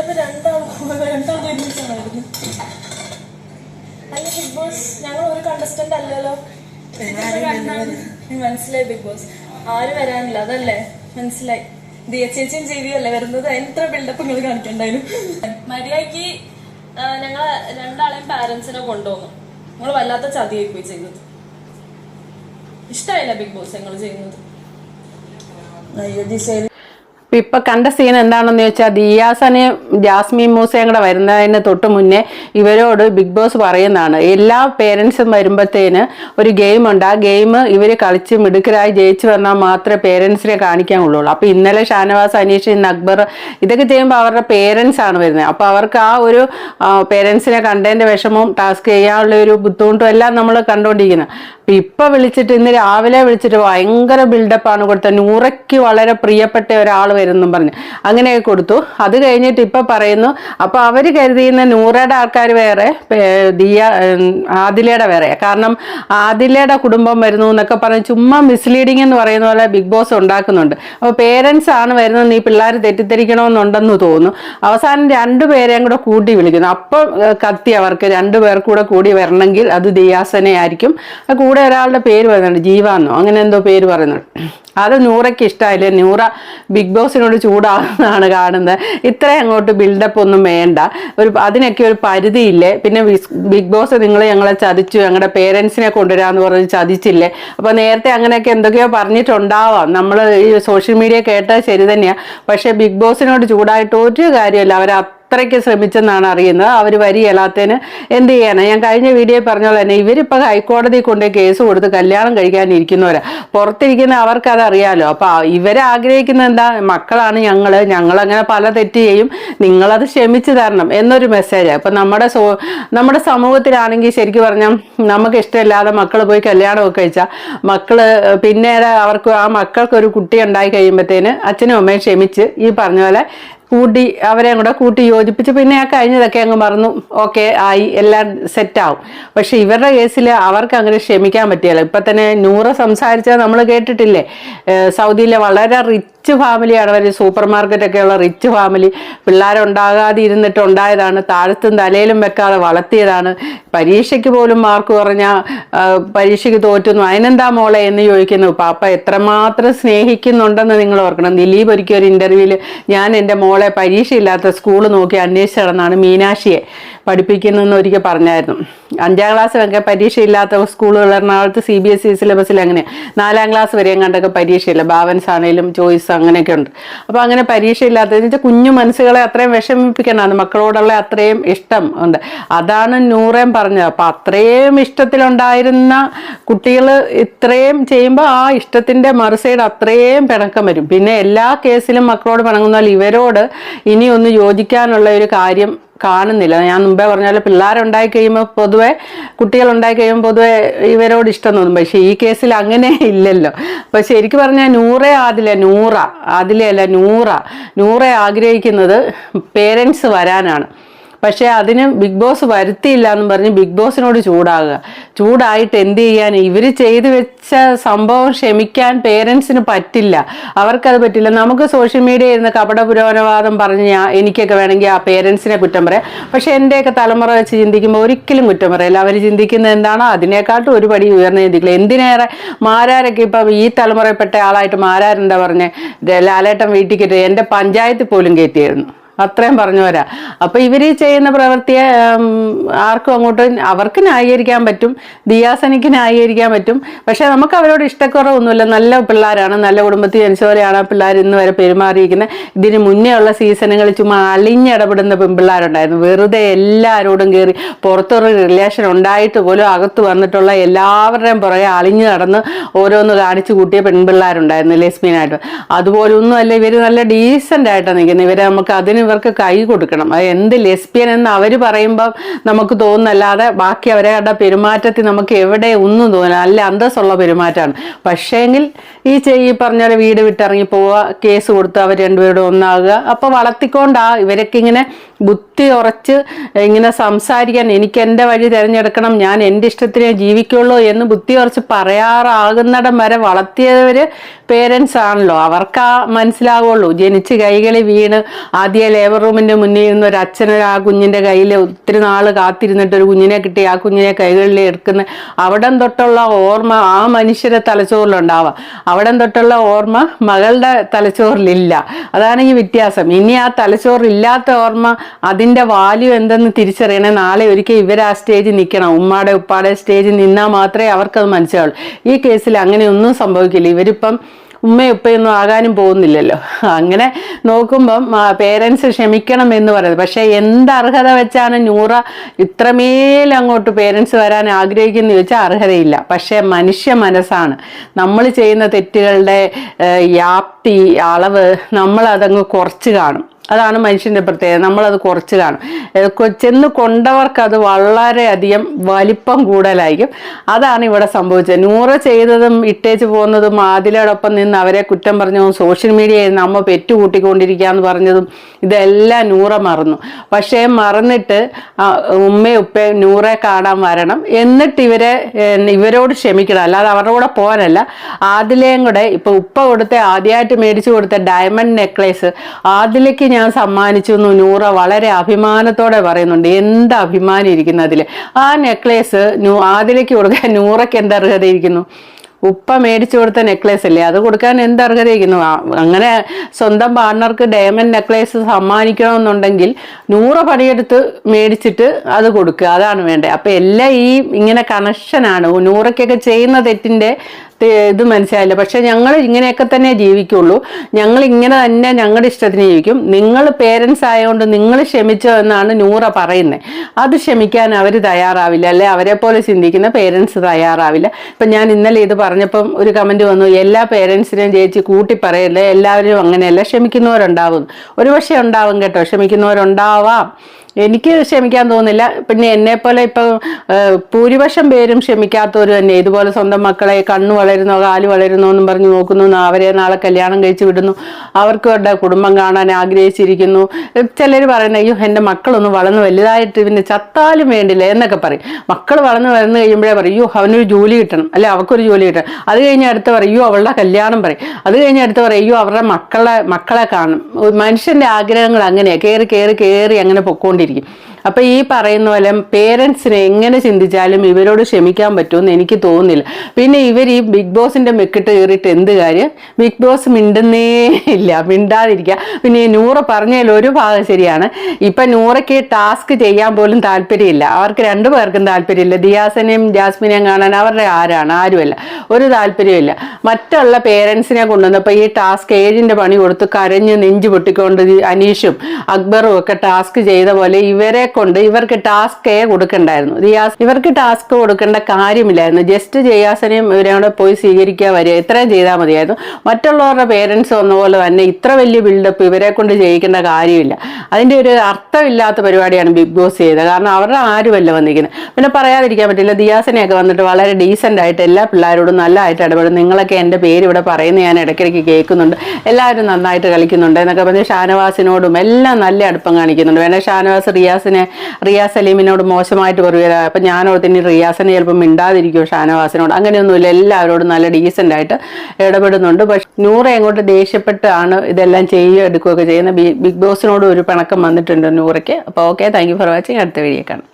ചിലപ്പോ രണ്ടാളും രണ്ടാളും ഒരുമിച്ചാണായിരുന്നു അല്ല ബിഗ് ബോസ് ഞങ്ങൾ ഒരു കണ്ടസ്റ്റന്റ് അല്ലല്ലോ. മനസ്സിലായി ബിഗ് ബോസ്. ആരും വരാനില്ല അതല്ലേ? മനസ്സിലായി. ദിയ ചേച്ചിയും ജീവിയല്ലേ വരുന്നത്? എത്ര ബിൽഡപ്പ് നിങ്ങൾ കാണിക്കണ്ടായിരുന്നു? മര്യാദയ്ക്ക് ഞങ്ങൾ രണ്ടാളെയും പാരന്റ്സിനെ കൊണ്ടുവന്നു. നിങ്ങൾ വല്ലാത്ത ചതിയായി പോയി ചെയ്തത്. ഇഷ്ടമായില്ല ബിഗ് ബോസ് ഞങ്ങൾ ചെയ്യുന്നത്? ഇപ്പൊ കണ്ട സീൻ എന്താണെന്ന് ചോദിച്ചാൽ ദിയാസനെയും ജാസ്മിൻ മൂസയും കൂടെ വരുന്നതിന് തൊട്ട് മുന്നേ ഇവരോട് ബിഗ് ബോസ് പറയുന്നതാണ്. എല്ലാ പേരൻസും വരുമ്പോഴത്തേന് ഒരു ഗെയിം ഉണ്ട്. ആ ഗെയിം ഇവർ കളിച്ച് മിടുക്കരായി ജയിച്ചു വന്നാൽ മാത്രമേ പേരൻസിനെ കാണിക്കാൻ ഉള്ളൂ അപ്പൊ ഇന്നലെ ഷാനവാസ് അനീഷ് ഇന്ന് അക്ബർ ഇതൊക്കെ ചെയ്യുമ്പോൾ അവരുടെ പേരൻസ് ആണ് വരുന്നത്. അപ്പൊ അവർക്ക് ആ ഒരു പേരൻസിനെ കണ്ടതിന്റെ വിഷമവും ടാസ്ക് ചെയ്യാനുള്ള ഒരു ബുദ്ധിമുട്ടും എല്ലാം നമ്മൾ കണ്ടുകൊണ്ടിരിക്കുന്നത് അപ്പൊ ഇപ്പൊ വിളിച്ചിട്ട് ഇന്ന് രാവിലെ വിളിച്ചിട്ട് ഭയങ്കര ബിൽഡപ്പാണ് കൊടുത്തത്. നൂറയ്ക്ക് വളരെ പ്രിയപ്പെട്ട ഒരാൾ വരുന്നും പറഞ്ഞു. അങ്ങനെയൊക്കെ കൊടുത്തു. അത് കഴിഞ്ഞിട്ട് ഇപ്പം പറയുന്നു അപ്പോൾ അവർ കരുതിയുന്ന നൂറയുടെ ആൾക്കാർ വേറെ ദിയ ആദിലയുടെ വേറെ. കാരണം ആദിലയുടെ കുടുംബം വരുന്നു എന്നൊക്കെ പറഞ്ഞ് ചുമ്മാ മിസ്ലീഡിംഗ് എന്ന് പറയുന്ന പോലെ ബിഗ് ബോസ് ഉണ്ടാക്കുന്നുണ്ട്. അപ്പോൾ പേരൻസ് ആണ് വരുന്നത് നീ പിള്ളേർ തെറ്റിദ്ധരിക്കണമെന്നുണ്ടെന്ന് തോന്നുന്നു. അവസാനം രണ്ടുപേരെയും കൂടെ കൂട്ടി വിളിക്കുന്നു. അപ്പം കത്തി അവർക്ക്. രണ്ടുപേർ കൂടെ കൂടി വരണമെങ്കിൽ അത് ദിയാസനെ ആയിരിക്കും. കൂടെ ഒരാളുടെ പേര് പറയുന്നുണ്ട് ജീവാന്നോ. അങ്ങനെ എന്തോ പേര് പറയുന്നുണ്ട്. അത് നൂറയ്ക്ക് ഇഷ്ടമായില്ലേ നൂറ ബിഗ് ബോസിനോട് ചൂടാകുന്നതാണ് കാണുന്നത്. ഇത്രയും അങ്ങോട്ട് ബിൽഡപ്പ് ഒന്നും വേണ്ട. ഒരു അതിനൊക്കെ ഒരു പരിധിയില്ലേ? പിന്നെ ബിഗ് ബോസ് നിങ്ങൾ ഞങ്ങളെ ചതിച്ചു ഞങ്ങളുടെ പേരൻസിനെ കൊണ്ടുവരാന്ന് പറഞ്ഞ് ചതിച്ചില്ലേ? അപ്പോൾ നേരത്തെ അങ്ങനെയൊക്കെ എന്തൊക്കെയോ പറഞ്ഞിട്ടുണ്ടാവാം. നമ്മൾ ഈ സോഷ്യൽ മീഡിയ കേട്ടത് ശരി തന്നെയാണ് പക്ഷേ ബിഗ് ബോസിനോട് ചൂടായിട്ട് ഒരു കാര്യമല്ല. അവർ അത്രയ്ക്ക് ശ്രമിച്ചെന്നാണ് അറിയുന്നത്. അവർ വരികയില്ലാത്തതിന് എന്ത് ചെയ്യാനാണ് ഞാൻ കഴിഞ്ഞ വീഡിയോയിൽ പറഞ്ഞ പോലെ തന്നെ ഇവരിപ്പോൾ ഹൈക്കോടതി കൊണ്ട് കേസ് കൊടുത്ത് കല്യാണം കഴിക്കാനിരിക്കുന്നവരാ പുറത്തിരിക്കുന്ന അവർക്കത് അറിയാലോ അപ്പോൾ ഇവരെ ആഗ്രഹിക്കുന്ന എന്താ? മക്കളാണ് ഞങ്ങൾ ഞങ്ങളങ്ങനെ പല തെറ്റ് ചെയ്യും. നിങ്ങളത് ക്ഷമിച്ചു തരണം എന്നൊരു മെസ്സേജ് അപ്പം നമ്മുടെ നമ്മുടെ സമൂഹത്തിലാണെങ്കിൽ ശരിക്കും പറഞ്ഞാൽ നമുക്ക് ഇഷ്ടമില്ലാതെ മക്കൾ പോയി കല്യാണമൊക്കെ കഴിച്ചാൽ മക്കൾ പിന്നീട് അവർക്ക് ആ മക്കൾക്ക് ഒരു കുട്ടി ഉണ്ടായി കഴിയുമ്പോഴത്തേന് അച്ഛനും അമ്മയും ക്ഷമിച്ച് ഈ പറഞ്ഞ പോലെ കൂട്ടി അവരെയും കൂടെ കൂട്ടി യോജിപ്പിച്ച് പിന്നെ ആ കഴിഞ്ഞതൊക്കെ അങ്ങ് മറന്നു. ഓക്കെ ആയി. എല്ലാം സെറ്റാവും. പക്ഷെ ഇവരുടെ കേസിൽ അവർക്ക് അങ്ങനെ ക്ഷമിക്കാൻ പറ്റിയല്ലോ. ഇപ്പൊ തന്നെ നൂറ് സംസാരിച്ചാൽ നമ്മൾ കേട്ടിട്ടില്ലേ? സൗദിയിലെ വളരെ റിച്ച് ഫാമിലിയാണ് അവർ സൂപ്പർ മാർക്കറ്റൊക്കെ ഉള്ള റിച്ച് ഫാമിലി. പിള്ളേരുണ്ടാകാതെ ഇരുന്നിട്ട് ഉണ്ടായതാണ് താഴത്തും തലയിലും വെക്കാതെ വളർത്തിയതാണ്. പരീക്ഷയ്ക്ക് പോലും മാർക്ക് കുറഞ്ഞ പരീക്ഷയ്ക്ക് തോറ്റുന്നു. അതിനെന്താ മോളെ എന്ന് ചോദിക്കുന്നു. പാപ്പ എത്രമാത്രം സ്നേഹിക്കുന്നുണ്ടെന്ന് നിങ്ങൾ ഓർക്കണം. ദിലീപ് ഒരിക്കൽ ഒരു ഇന്റർവ്യൂവിൽ ഞാൻ എന്റെ മോളെ പരീക്ഷയില്ലാത്ത സ്കൂൾ നോക്കി അന്വേഷിച്ച് നടന്നാണ് മീനാക്ഷിയെ പഠിപ്പിക്കുന്നതെന്ന് ഒരിക്കൽ പറഞ്ഞായിരുന്നു. അഞ്ചാം ക്ലാസ് ക്ലാസ്സിലൊക്കെ പരീക്ഷയില്ലാത്ത സ്കൂളുകൾ എറണാകുളത്ത് സി ബി എസ് ഇ സിലബസിൽ അങ്ങനെ. നാലാം ക്ലാസ് വരെയും കണ്ടൊക്കെ പരീക്ഷയില്ല. ബാവൻസ് ആണെങ്കിലും ചോയ്സ് അങ്ങനെയൊക്കെ ഉണ്ട്. അപ്പോൾ അങ്ങനെ പരീക്ഷ ഇല്ലാത്ത വെച്ചാൽ കുഞ്ഞു മനസ്സുകളെ അത്രയും വിഷമിപ്പിക്കണം മക്കളോടുള്ള അത്രയും ഇഷ്ടം ഉണ്ട്. അതാണ് നൂറേം പറഞ്ഞത്. അപ്പം അത്രയും ഇഷ്ടത്തിലുണ്ടായിരുന്ന കുട്ടികൾ ഇത്രയും ചെയ്യുമ്പോൾ ആ ഇഷ്ടത്തിന്റെ മറുസൈഡ് അത്രയും പിണക്കം വരും. പിന്നെ എല്ലാ കേസിലും മക്കളോട് പിണങ്ങുന്നാൽ ഇവരോട് ഇനി ഒന്ന് യോജിക്കാനുള്ള ഒരു കാര്യം കാണുന്നില്ല. ഞാൻ മുമ്പേ പറഞ്ഞാലും പിള്ളേരുണ്ടായി കഴിയുമ്പോൾ പൊതുവെ കുട്ടികളുണ്ടായി കഴിയുമ്പോൾ പൊതുവെ ഇവരോട് ഇഷ്ടം തോന്നും. പക്ഷെ ഈ കേസിൽ അങ്ങനെ ഇല്ലല്ലോ. അപ്പൊ ശരിക്കും പറഞ്ഞാൽ നൂറേ ആദിലെ നൂറ ആദിലെ അല്ല നൂറ. നൂറെ ആഗ്രഹിക്കുന്നത് പേരൻസ് വരാനാണ്. പക്ഷേ അതിന് ബിഗ് ബോസ് വരുത്തിയില്ല എന്ന് പറഞ്ഞ് ബിഗ് ബോസിനോട് ചൂടാകുക. ചൂടായിട്ട് എന്ത് ചെയ്യാൻ? ഇവർ ചെയ്തു വെച്ച സംഭവം ക്ഷമിക്കാൻ പേരൻസിന് പറ്റില്ല. അവർക്കത് പറ്റില്ല. നമുക്ക് സോഷ്യൽ മീഡിയ ഇരുന്ന് കപട പുരോഗമനവാദം പറഞ്ഞ എനിക്കൊക്കെ വേണമെങ്കിൽ ആ പേരൻസിനെ കുറ്റം പറയാം. പക്ഷേ എന്റെയൊക്കെ തലമുറ വെച്ച് ചിന്തിക്കുമ്പോൾ ഒരിക്കലും കുറ്റം പറയില്ല. അവർ ചിന്തിക്കുന്നത് എന്താണോ അതിനേക്കാട്ടും ഒരു പടി ഉയർന്നു ചിന്തിക്കില്ല എന്തിനേറെ മാരാരൊക്കെ ഇപ്പം ഈ തലമുറയിൽപ്പെട്ട ആളായിട്ട് മാരാരെന്താ പറഞ്ഞേ? ലാലേട്ടൻ വീട്ടിൽ കയറ്റി എന്റെ പഞ്ചായത്തിൽ പോലും കയറ്റിയായിരുന്നു. അത്രയും പറഞ്ഞു വരാം അപ്പൊ ഇവർ ചെയ്യുന്ന പ്രവൃത്തിയെ ആർക്കും അങ്ങോട്ട് അവർക്ക് ന്യായീകരിക്കാൻ പറ്റും ദിയാസനിക്ക് ന്യായീകരിക്കാൻ പറ്റും. പക്ഷെ നമുക്ക് അവരോട് ഇഷ്ടക്കുറവൊന്നുമില്ല. നല്ല പിള്ളേരാണ് നല്ല കുടുംബത്തിൽ ജനിച്ച പോലെയാണ് പിള്ളേർ ഇന്ന് വരെ പെരുമാറിയിരിക്കുന്നത്. ഇതിന് മുന്നേ ഉള്ള സീസണുകളിൽ ചുമ്മാ അളിഞ്ഞിടപെടുന്ന പെൺപിള്ളേരുണ്ടായിരുന്നു. വെറുതെ എല്ലാവരോടും കയറി പുറത്തൊരു റിലേഷൻ ഉണ്ടായിട്ട് പോലും അകത്ത് വന്നിട്ടുള്ള എല്ലാവരുടെയും പുറകെ അളിഞ്ഞു നടന്ന് ഓരോന്ന് കാണിച്ചു കൂട്ടിയ പെൺപിള്ളേരുണ്ടായിരുന്നു ലെസ്ബിയനായിട്ട് അതുപോലൊന്നും അല്ല ഇവർ നല്ല ഡീസന്റ് ആയിട്ടാണ് നിൽക്കുന്നത്. ഇവരെ നമുക്ക് അതിന് ഇവർക്ക് കൈ കൊടുക്കണം. അത് എന്ത് ലെസ്ബിയൻ എന്ന് അവർ പറയുമ്പം നമുക്ക് തോന്നുന്നല്ലാതെ ബാക്കി അവരുടെ പെരുമാറ്റത്തിൽ നമുക്ക് എവിടെ ഒന്നും തോന്നില്ല. നല്ല അന്തസ്സുള്ള പെരുമാറ്റമാണ്. പക്ഷേങ്കിൽ ഈ ഈ പറഞ്ഞ വീട് വിട്ടിറങ്ങി പോവുക കേസ് കൊടുത്ത് അവർ രണ്ടുപേരും ഒന്നാകുക അപ്പോൾ വളർത്തിക്കൊണ്ടാ ഇവരൊക്കെ ഇങ്ങനെ ബുദ്ധി ഉറച്ച് ഇങ്ങനെ സംസാരിക്കാൻ എനിക്ക് എന്റെ വഴി തിരഞ്ഞെടുക്കണം ഞാൻ എന്റെ ഇഷ്ടത്തിനെ ജീവിക്കുള്ളൂ എന്ന് ബുദ്ധി ഉറച്ച് പറയാറാകുന്നിടം വരെ വളർത്തിയവർ പേരൻസ് ആണല്ലോ. അവർക്ക് ആ മനസ്സിലാവുള്ളൂ. ജനിച്ച് കൈകളിൽ വീണ് ആദ്യ ലേബർ റൂമിന്റെ മുന്നിൽ നിന്ന് ഒരു അച്ഛന് ആ കുഞ്ഞിന്റെ കയ്യിൽ ഒത്തിരി നാൾ കാത്തിരുന്നിട്ട് ഒരു കുഞ്ഞിനെ കിട്ടി ആ കുഞ്ഞിനെ കൈകളിൽ എടുക്കുന്ന അവിടം തൊട്ടുള്ള ഓർമ്മ ആ മനുഷ്യരെ തലച്ചോറിലുണ്ടാവാം. അവിടം തൊട്ടുള്ള ഓർമ്മ മകളുടെ തലച്ചോറിലില്ല. അതാണ് ഈ വ്യത്യാസം. ഇനി ആ തലച്ചോറില്ലാത്ത ഓർമ്മ അതിന്റെ വാല്യൂ എന്തെന്ന് തിരിച്ചറിയണേ? നാളെ ഒരിക്കൽ ഇവർ ആ സ്റ്റേജിൽ നിൽക്കണം ഉമ്മാടെ ഉപ്പാടെ സ്റ്റേജിൽ നിന്നാൽ മാത്രമേ അവർക്കത് മനസ്സിലാവുള്ളൂ. ഈ കേസിൽ അങ്ങനെയൊന്നും സംഭവിക്കില്ല. ഇവരിപ്പം ഉമ്മയും ഉപ്പയൊന്നും ആകാനും പോകുന്നില്ലല്ലോ. അങ്ങനെ നോക്കുമ്പം പേരൻസ് ക്ഷമിക്കണം എന്ന് പറയുന്നത്. പക്ഷേ എന്ത് അർഹത വെച്ചാണ് നൂറ ഇത്രമേൽ അങ്ങോട്ട് പേരൻസ് വരാൻ ആഗ്രഹിക്കുന്നു ചോദിച്ചാൽ അർഹതയില്ല. പക്ഷേ മനുഷ്യ മനസ്സാണ്. നമ്മൾ ചെയ്യുന്ന തെറ്റുകളുടെ വ്യാപ്തി അളവ് നമ്മളതങ്ങ് കുറച്ച് കാണും. അതാണ് മനുഷ്യന്റെ പ്രത്യേകത. നമ്മളത് കുറച്ച് കാണും ചെന്ന് കൊണ്ടവർക്ക് അത് വളരെയധികം വലിപ്പം കൂടുതലായിരിക്കും. അതാണ് ഇവിടെ സംഭവിച്ചത്. നൂറ് ചെയ്തതും ഇട്ടേച്ച് പോകുന്നതും ആദിലോടൊപ്പം നിന്ന് അവരെ കുറ്റം പറഞ്ഞതും സോഷ്യൽ മീഡിയയിൽ അമ്മ പെറ്റു കൂട്ടിക്കൊണ്ടിരിക്കുകയെന്ന് പറഞ്ഞതും ഇതെല്ലാം നൂറ മറന്നു. പക്ഷേ മറന്നിട്ട് ഉമ്മയും ഉപ്പയും നൂറെ കാണാൻ വരണം. എന്നിട്ട് ഇവരെ ഇവരോട് ക്ഷമിക്കണം. അല്ലാതെ അവരുടെ കൂടെ പോകാനല്ല. ആദിലയും കൂടെ ഇപ്പം ഉപ്പ കൊടുത്ത ആദ്യമായിട്ട് മേടിച്ചു കൊടുത്ത ഡയമണ്ട് നെക്ലേസ് ആദിലയ്ക്ക് ഞാൻ സമ്മാനിച്ചു എന്ന് നൂറ വളരെ അഭിമാനത്തോടെ പറയുന്നുണ്ട്. എന്ത് അഭിമാനം ഇരിക്കുന്നു അതിൽ ആ നെക്ലേസ് ആദിലേക്ക് കൊടുക്കാൻ നൂറയ്ക്ക് എന്ത് അർഹത ഇരിക്കുന്നു? ഉപ്പ മേടിച്ചു കൊടുത്ത നെക്ലേസ് അല്ലേ? അത് കൊടുക്കാൻ എന്ത് അർഹതയിരിക്കുന്നു അങ്ങനെ സ്വന്തം പാർട്ണർക്ക് ഡയമണ്ട് നെക്ലേസ് സമ്മാനിക്കണമെന്നുണ്ടെങ്കിൽ നൂറ് പണിയെടുത്ത് മേടിച്ചിട്ട് അത് കൊടുക്കുക. അതാണ് വേണ്ടത്. അപ്പം എല്ലാം ഈ ഇങ്ങനെ കണക്ഷനാണ് നൂറയ്ക്കൊക്കെ ചെയ്യുന്ന തെറ്റിന്റെ തെ- ഇത് മനസ്സിലായില്ല. പക്ഷെ ഞങ്ങൾ ഇങ്ങനെയൊക്കെ തന്നെ ജീവിക്കുള്ളൂ. ഞങ്ങൾ ഇങ്ങനെ തന്നെ ഞങ്ങളുടെ ഇഷ്ടത്തിന് ജീവിക്കും. നിങ്ങൾ പേരൻസ് ആയതുകൊണ്ട് നിങ്ങൾ ക്ഷമിച്ചോ എന്നാണ് നൂറ പറയുന്നത് അത് ക്ഷമിക്കാൻ അവർ തയ്യാറാവില്ല. അല്ലെ അവരെ പോലെ ചിന്തിക്കുന്ന പേരൻസ് തയ്യാറാവില്ല. ഇപ്പം ഞാൻ ഇന്നലെ ഇത് പറഞ്ഞപ്പം ഒരു കമന്റ് വന്നു. എല്ലാ പേരൻസിനെയും ചേച്ചി കൂട്ടി പറയല്ലേ? എല്ലാവരും അങ്ങനെയല്ല. ക്ഷമിക്കുന്നവരുണ്ടാവും. ഒരുപക്ഷെ ഉണ്ടാവും കേട്ടോ. ക്ഷമിക്കുന്നവരുണ്ടാവാം. എനിക്ക് ക്ഷമിക്കാൻ തോന്നില്ല പിന്നെ എന്നെ പോലെ ഇപ്പം ഭൂരിപക്ഷം പേരും ക്ഷമിക്കാത്തവർ തന്നെ. ഇതുപോലെ സ്വന്തം മക്കളെ കണ്ണു വളരുന്നോ കാൽ വളരുന്നോ എന്നും പറഞ്ഞ് നോക്കുന്നു. അവരെ നാളെ കല്യാണം കഴിച്ചു വിടുന്നു. അവർക്ക് അവരുടെ കുടുംബം കാണാൻ ആഗ്രഹിച്ചിരിക്കുന്നു. ചിലർ പറയുന്ന അയ്യോ എന്റെ മക്കളൊന്നും വളർന്ന് വലുതായിട്ട് പിന്നെ ചത്താലും വേണ്ടില്ല എന്നൊക്കെ പറയും. മക്കൾ വളർന്ന് വളർന്നു കഴിയുമ്പോഴേ പറയും അയ്യോ അവനൊരു ജോലി കിട്ടണം. അല്ലെ അവർക്കൊരു ജോലി കിട്ടണം. അത് കഴിഞ്ഞ് അടുത്ത് പറയും അവളുടെ കല്യാണം പറയും. അത് കഴിഞ്ഞ് അടുത്ത് പറയും അയ്യോ അവരുടെ മക്കളെ മക്കളെ കാണും. മനുഷ്യന്റെ ആഗ്രഹങ്ങൾ അങ്ങനെയാണ് കയറി കയറി കയറി അങ്ങനെ പൊക്കോണ്ടിരിക്കും അപ്പൊ ഈ പറയുന്ന പോലെ പേരൻസിനെ എങ്ങനെ ചിന്തിച്ചാലും ഇവരോട് ക്ഷമിക്കാൻ പറ്റുമെന്ന് എനിക്ക് തോന്നുന്നില്ല. പിന്നെ ഇവർ ഈ ബിഗ് ബോസിന്റെ മെക്കിട്ട് കയറിയിട്ട് എന്ത് കാര്യം? ബിഗ് ബോസ് മിണ്ടുന്നേ ഇല്ല മിണ്ടാതിരിക്കുക പിന്നെ ഈ നൂറ് പറഞ്ഞതിൽ ഒരു ഭാഗം ശരിയാണ്. ഇപ്പൊ നൂറയ്ക്ക് ടാസ്ക് ചെയ്യാൻ പോലും താല്പര്യമില്ല. അവർക്ക് രണ്ടു പേർക്കും താല്പര്യമില്ല. ദിയാസനെയും ജാസ്മിനെയും കാണാൻ അവരുടെ ആരാണ്? ആരുമല്ല. ഒരു താല്പര്യമില്ല മറ്റുള്ള പേരൻസിനെ കൊണ്ടുവന്നപ്പോൾ ഈ ടാസ്ക് ഏഴിന്റെ പണി കൊടുത്ത് കരഞ്ഞ് നെഞ്ചു പൊട്ടിക്കൊണ്ട് അനീഷും അക്ബറും ഒക്കെ ടാസ്ക് ചെയ്ത പോലെ ഇവരെ കൊണ്ട് ഇവർക്ക് ടാസ്കേ കൊടുക്കണ്ടായിരുന്നു. റിയാസ് ഇവർക്ക് ടാസ്ക് കൊടുക്കേണ്ട കാര്യമില്ലായിരുന്നു. ജസ്റ്റ് ജയാസനെയും ഇവരെ പോയി സ്വീകരിക്കുക വരിക ഇത്രയും ചെയ്താൽ മതിയായിരുന്നു. മറ്റുള്ളവരുടെ പേരൻസ് വന്ന പോലെ തന്നെ ഇത്ര വലിയ ബിൽഡപ്പ് ഇവരെ കൊണ്ട് ചെയ്യിക്കേണ്ട കാര്യമില്ല. അതിന്റെ ഒരു അർത്ഥമില്ലാത്ത പരിപാടിയാണ് ബിഗ് ബോസ് ചെയ്തത്. കാരണം അവരുടെ ആരുമല്ല വന്നിരിക്കുന്നത്. പിന്നെ പറയാതിരിക്കാൻ പറ്റില്ല ദിയാസനെയൊക്കെ വന്നിട്ട് വളരെ ഡീസന്റ് ആയിട്ട് എല്ലാ പിള്ളേരോടും നല്ലതായിട്ട് ഇടപെടും നിങ്ങളൊക്കെ എന്റെ പേര് ഇവിടെ പറയുന്നത് ഞാൻ ഇടയ്ക്കിടയ്ക്ക് കേൾക്കുന്നുണ്ട്. എല്ലാവരും നന്നായിട്ട് കളിക്കുന്നുണ്ട് എന്നൊക്കെ പറഞ്ഞ് ഷാനവാസിനോടും എല്ലാം നല്ല അടുപ്പം കാണിക്കുന്നുണ്ട്. വേണേൽ ഷാനവാസ് റിയാസിനെ റിയാസ് സലീമിനോട് മോശമായിട്ട് പറയുക അപ്പം ഞാനോട് ഇനി റിയാസിനെ ചിലപ്പോൾ മിണ്ടാതിരിക്കുമോ ഷാനവാസിനോട്. അങ്ങനെയൊന്നുമില്ല എല്ലാവരോടും നല്ല ഡീസന്റ് ആയിട്ട് ഇടപെടുന്നുണ്ട്. പക്ഷെ നൂറെ അങ്ങോട്ട് ദേഷ്യപ്പെട്ടാണ് ഇതെല്ലാം ചെയ്യുക എടുക്കുകയൊക്കെ ചെയ്യുന്നത്. ബിഗ് ബോസിനോട് ഒരു പിണക്കം വന്നിട്ടുണ്ട് നൂറയ്ക്ക്. അപ്പോൾ okay thank you for watching. അടുത്ത വീഡിയോ കാണാം.